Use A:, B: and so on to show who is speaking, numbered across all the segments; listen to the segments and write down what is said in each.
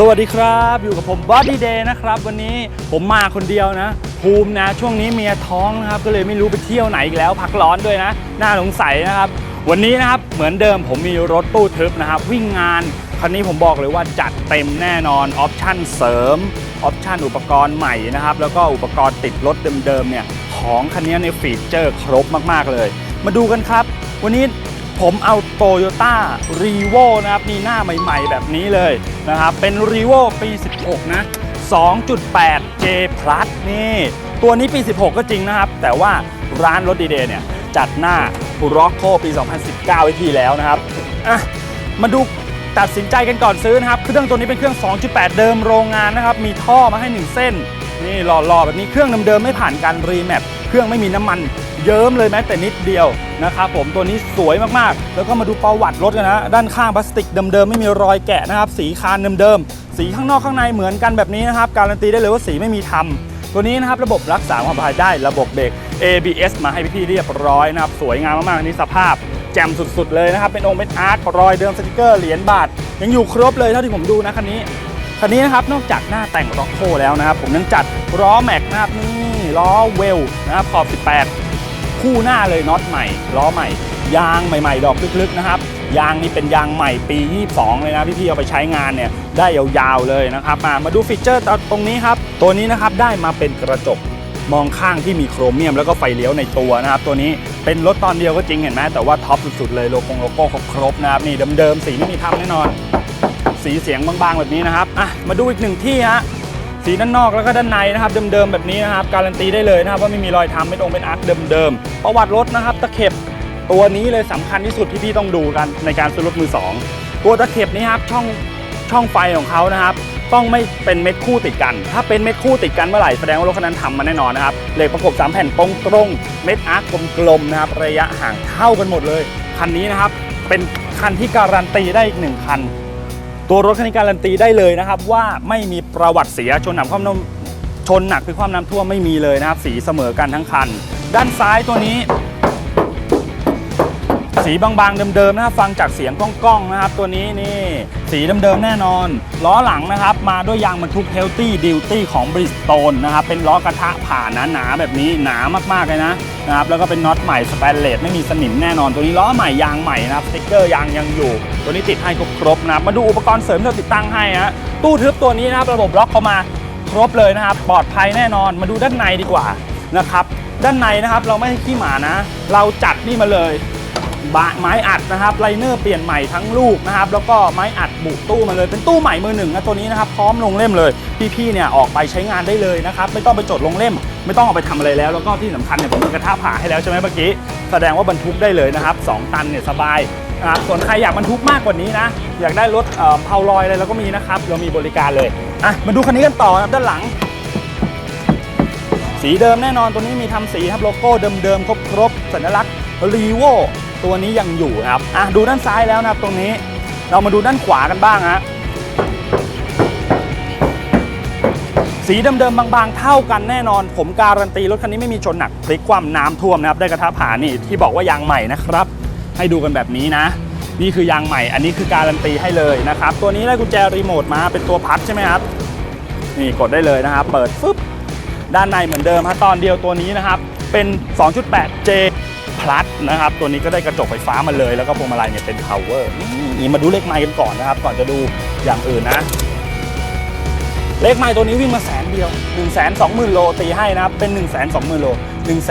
A: สวัสดีครับ อยู่กับผม Body Day นะครับ วันนี้ผมมาคนเดียวนะ ภูมินะ ช่วงนี้เมียท้องนะครับ ก็เลยไม่รู้ไปเที่ยวไหนอีกแล้ว พักร้อนด้วยนะ น่าสงสัยนะครับ วันนี้นะครับ เหมือนเดิมผมมีรถตู้ทึบนะครับ วิ่งงาน คันนี้ผมบอกเลยว่าจัดเต็มแน่นอน ออปชั่นเสริม ออปชั่นอุปกรณ์ใหม่นะครับ แล้วก็อุปกรณ์ติดรถเดิมๆเนี่ย ของคันนี้ในฟีเจอร์ครบมากๆเลย มาดูกันครับ วันนี้ ผมเอา Toyota r e v o นะครับนี่หน้าใหม่ๆแบบนี้เลยนะครับ เป็น r e v o ปี 16 นะ 2.8 J Plus นี่ ตัวนี้ปี 16 ก็จริงนะครับ แต่ว่าร้านรถดีเดย์เนี่ย จัดหน้า r o c c o ปี 2019 ไว้ทีแล้วนะครับ อะ มาดูตัดสินใจกันก่อนซื้อนะครับ เครื่องตัวนี้เป็นเครื่อง 2.8 เดิมโรงงานนะครับ มีท่อมาให้ 1 เส้น นี่หล่อๆแบบนี้เครื่องเดิมๆไม่ผ่านการรีแมปเครื่องไม่มีน้ำมันเยิ้มเลยแม้แต่นิดเดียวนะครับผมตัวนี้สวยมากๆ แล้วก็มาดูประวัติรถกันนะด้านข้างพลาสติกเดิมๆไม่มีรอยแกะนะครับ สีคานเดิมๆสีข้างนอกข้างในเหมือนกันแบบนี้นะครับ การันตีได้เลยว่าสีไม่มีทำตัวนี้นะครับระบบรักษาความปลอดภัยได้ระบบเบรก ABS มาให้พี่ๆเรียบร้อยนะครับ สวยงามมากๆอันนี้สภาพแจ่มสุดๆเลยนะครับเป็นองค์เป็นอาร์ตรอยเดิมสติกเกอร์เหรียญบาทยังอยู่ครบเลยเท่าที่ผมดูนะคันนี้ คันนี้นะครับนอกจากหน้าแต่งร็อกโคแล้วนะครับผมยังจัดล้อแม็กนะครับนี่ล้อเวลนะครับขอบ 18 คู่หน้าเลยน็อตใหม่ล้อใหม่ ยางใหม่ ๆ ดอกลึกๆนะครับยางนี่เป็นยางใหม่ปี 22 เลยนะพี่ๆเอาไปใช้งานเนี่ยได้ยาวๆเลยนะครับมามาดูฟีเจอร์ตรงนี้ครับตัวนี้นะครับได้มาเป็นกระจกมองข้างที่มีโครเมียมแล้วก็ไฟเลี้ยวในตัวนะครับ ตัวนี้เป็นรถตอนเดียวก็จริงเห็นไหมแต่ว่าท็อปสุดๆเลยโลโก้โลโก้ครบๆนะครับนี่เดิมๆสีไม่มีทำแน่นอน สีเสียงบางๆ แบบนี้นะครับอะมาดูอีกหนึ่งที่ฮะสีด้านนอกแล้วก็ด้านในนะครับเดิมๆแบบนี้นะครับการันตีได้เลยนะครับว่าไม่มีรอยทำไม่ตรงเป็นอาร์คเดิมๆประวัติรถนะครับตะเข็บตัวนี้เลยสำคัญที่สุดที่พี่ต้องดูกันในการซื้อรถมือสองตัวตะเข็บนี้ครับช่องช่องไฟของเขานะครับ ต้องไม่เป็นเม็ดคู่ติดกัน ถ้าเป็นเม็ดคู่ติดกันเมื่อไหร่แสดงว่ารถคันนั้นทำมาแน่นอนนะครับเหล็กประกบ 3 แผ่นตรงตรงเม็ดอาร์คกลมๆนะครับระยะห่างเท่ากันหมดเลยคันนี้นะครับเป็นคันที่การันตีได้อีกหนึ่งคัน ตัวรถคันนี้การันตีได้เลยนะครับ ว่าไม่มีประวัติเสียชนหนักความน้ำชนหนักคือความน้ำท่วมไม่มีเลยนะครับ สีเสมอกันทั้งคัน ด้านซ้ายตัวนี้ สีบางๆเดิมๆนะครับฟังจากเสียงก้องๆนะครับ ตัวนี้นี่สีเดิมๆแน่นอน ล้อหลังนะครับ มาด้วยยางบรรทุกเฮลตี้ดิวตี้ของบริสโตนนะครับ เป็นล้อกระทะผ่าหนาๆแบบนี้หนามากๆเลยนะนะครับแล้วก็เป็นน็อตใหม่สแตนเลสไม่มีสนิมแน่นอน ตัวนี้ล้อใหม่ยางใหม่นะครับสติ๊กเกอร์ยางยังอยู่ ตัวนี้ติดให้ครบๆนะครับมาดูอุปกรณ์เสริมที่เราติดตั้งให้ฮะตู้ทึบตัวนี้นะครับระบบล็อกเข้ามาครบเลยนะครับปลอดภัยแน่นอนมาดูด้านในดีกว่านะครับด้านในนะครับเราไม่ให้ขี้หมานะ เราจัดนี่มาเลย บะไม้อัดนะครับไลเนอร์เปลี่ยนใหม่ทั้งลูกนะครับแล้วก็ไม้อัดบุตู้มาเลยเป็นตู้ใหม่มือหนึ่งนะตัวนี้นะครับพร้อมลงเล่มเลยพี่ๆเนี่ยออกไปใช้งานได้เลยนะครับไม่ต้องไปจดลงเล่ม ไม่ต้องเอาไปทำอะไรแล้ว แล้วก็ที่สำคัญเนี่ยผมมีกระทะผ่าให้แล้วใช่ไหมเมื่อกี้แสดงว่าบรรทุกได้เลยนะครับ2ตันเนี่ยสบายนะครับส่วนใครอยากบรรทุกมากกว่านี้นะอยากได้รถเอ่อเพาลอยอะไรเราก็มีนะครับเรามีบริการเลยอะมาดูคันนี้กันต่อครับด้านหลังสีเดิมแน่นอนตัวนี้มีทำสีครับโลโก้เดิมๆครบๆสัญลักษณ์รีโว ตัวนี้ยังอยู่ครับอะดูด้านซ้ายแล้วนะครับตรงนี้เรามาดูด้านขวากันบ้างฮะสีเดิมๆบางๆ เท่ากันแน่นอน ผมการันตีรถคันนี้ไม่มีชนหนักพลิกความน้ำท่วมนะครับ ได้กระทะผ่านี่ที่บอกว่ายางใหม่นะครับ ให้ดูกันแบบนี้นะ นี่คือยางใหม่ อันนี้คือการันตีให้เลยนะครับ ตัวนี้ได้กุญแจรีโมทมาเป็นตัวพัดใช่ไหมครับ นี่กดได้เลยนะครับ เปิดฟึบด้านในเหมือนเดิมฮะตอนเดียวตัวนี้นะครับ เป็น 2.8J Plus นะครับ ตัวนี้ก็ได้กระจกไฟฟ้ามาเลย แล้วก็พวงมาลัยเนี่ยเป็น Power นี่มาดูเลขไมล์กันก่อนนะครับ ก่อนจะดูอย่างอื่นนะ เลขไมล์ตัวนี้วิ่งมาแสนเดียว 1 2 0 0 0 0 โลตีให้นะครับ เป็น 1 2 0 0 0 0 โล 1 1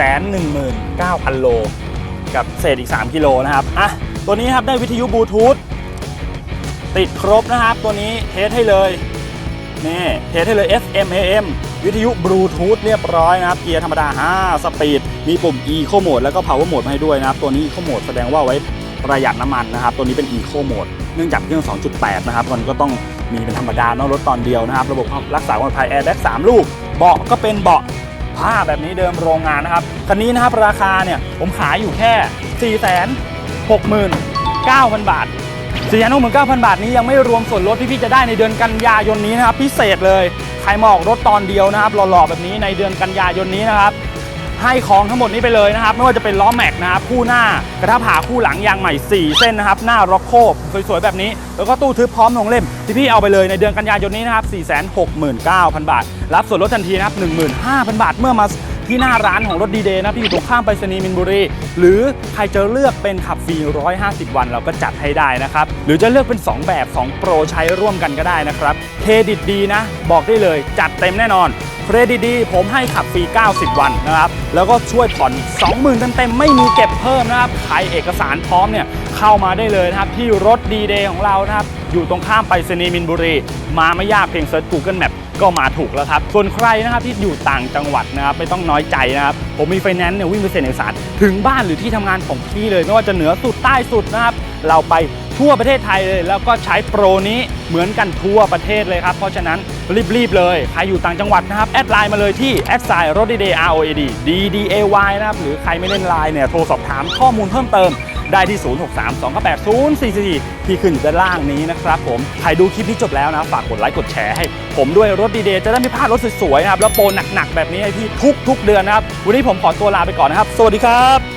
A: 9 0 0 0 โล กับเศษอีก 3 กิโลนะครับ อะ ตัวนี้ครับได้วิทยุบลูทูธติดครบนะครับ ตัวนี้เทสให้เลย นี่ เทสให้เลย FM AM วิทยุบลูทูธเรียบร้อยนะครับ เกียร์ธรรมดา 5 สปีด มีปุ่ม Eco Mode แล้วก็ Power Mode มาให้ด้วยนะครับ ตัวนี้ Eco Mode แสดงว่าไว้ประหยัดน้ำมันนะครับ ตัวนี้เป็น Eco Mode เนื่องจากเครื่อง 2.8 นะครับ มันก็ต้องมีเป็นธรรมดาเนอะรถตอนเดียวนะครับ ระบบรักษาความปลอดภัย Airbag 3ลูก เบาะก็เป็นเบาะผ้าแบบนี้เดิมโรงงานนะครับ คันนี้นะครับราคาเนี่ยผมขายอยู่แค่ 469,000 บาทสี่ยันหกหมื่นเก้าพันบาทนี้ยังไม่รวมส่วนลดที่พี่จะได้ในเดือนกันยายนนี้นะครับพิเศษเลย ครมาออกรถตอนเดียวนะครับหล่อๆแบบนี้ในเดือนกันยายนนี้นะครับ ให้ของทั้งหมดนี้ไปเลยนะครับ ไม่ว่าจะเป็นล้อแม็กนะครับคู่หน้ากระทะผาคู่หลังยางใหม่ 4 เส้นนะครับ หน้าร็อกโคบสวยๆแบบนี้ แล้วก็ตู้ทึบพร้อมลงเล่ม ที่พี่เอาไปเลยในเดือนกันยายนนี้นะครับ 469,000 บาท รับส่วนลดทันทีนะครับ 15,000 บาทเมื่อมา ที่หน้าร้านของรถดีเดย์นะที่อยู่ตรงข้ามไปรษณีย์มินบุรี หรือใครจะเลือกเป็นขับฟรี 150 วันเราก็จัดให้ได้นะครับ หรือจะเลือกเป็น 2 แบบ 2 โปรใช้ร่วมกันก็ได้นะครับ เครดิตดีนะ บอกได้เลยจัดเต็มแน่นอน เครดิตดีผมให้ขับฟรี 90 วันนะครับ แล้วก็ช่วยผ่อน 20,000เต็มๆไม่มีเก็บเพิ่มนะครับใครเอกสารพร้อมเนี่ยเข้ามาได้เลยนะครับที่รถดีเดย์ของเรานะครับอยู่ตรงข้ามไปรษณีย์มินบุรี มาไม่ยากเพียงเซิร์ช Google Map ก็มาถูกแล้วครับ ส่วนใครนะครับที่อยู่ต่างจังหวัดนะครับไม่ต้องน้อยใจนะครับ ผมมีไฟแนนซ์เนี่ยวิ่งไปเซ็นเอกสารถึงบ้านหรือที่ทำงานของพี่เลย ไม่ว่าจะเหนือสุดใต้สุดนะครับ เราไปทั่วประเทศไทยเลย แล้วก็ใช้โปรนี้เหมือนกันทั่วประเทศเลยครับ เพราะฉะนั้นรีบๆเลยใครอยู่ต่างจังหวัดนะครับ แอดไลน์มาเลยที่แอดไซน์รถดีเดย์ R O A D D D A Y นะครับหรือใครไม่เล่นไลน์เนี่ยโทรสอบถามข้อมูลเพิ่มเติม ได้ที่ 0632980444 ที่ขึ้นอยู่ด้านล่างนี้นะครับผม ใครดูคลิปนี้จบแล้วนะ ฝากกดไลค์กดแชร์ให้ ผมด้วยรถดีเดย์จะได้ไม่พลาดรถสวยๆนะครับ แล้วโปรหนักๆแบบนี้ให้พี่ทุกๆเดือนนะครับ วันนี้ผมขอตัวลาไปก่อนนะครับ สวัสดีครับ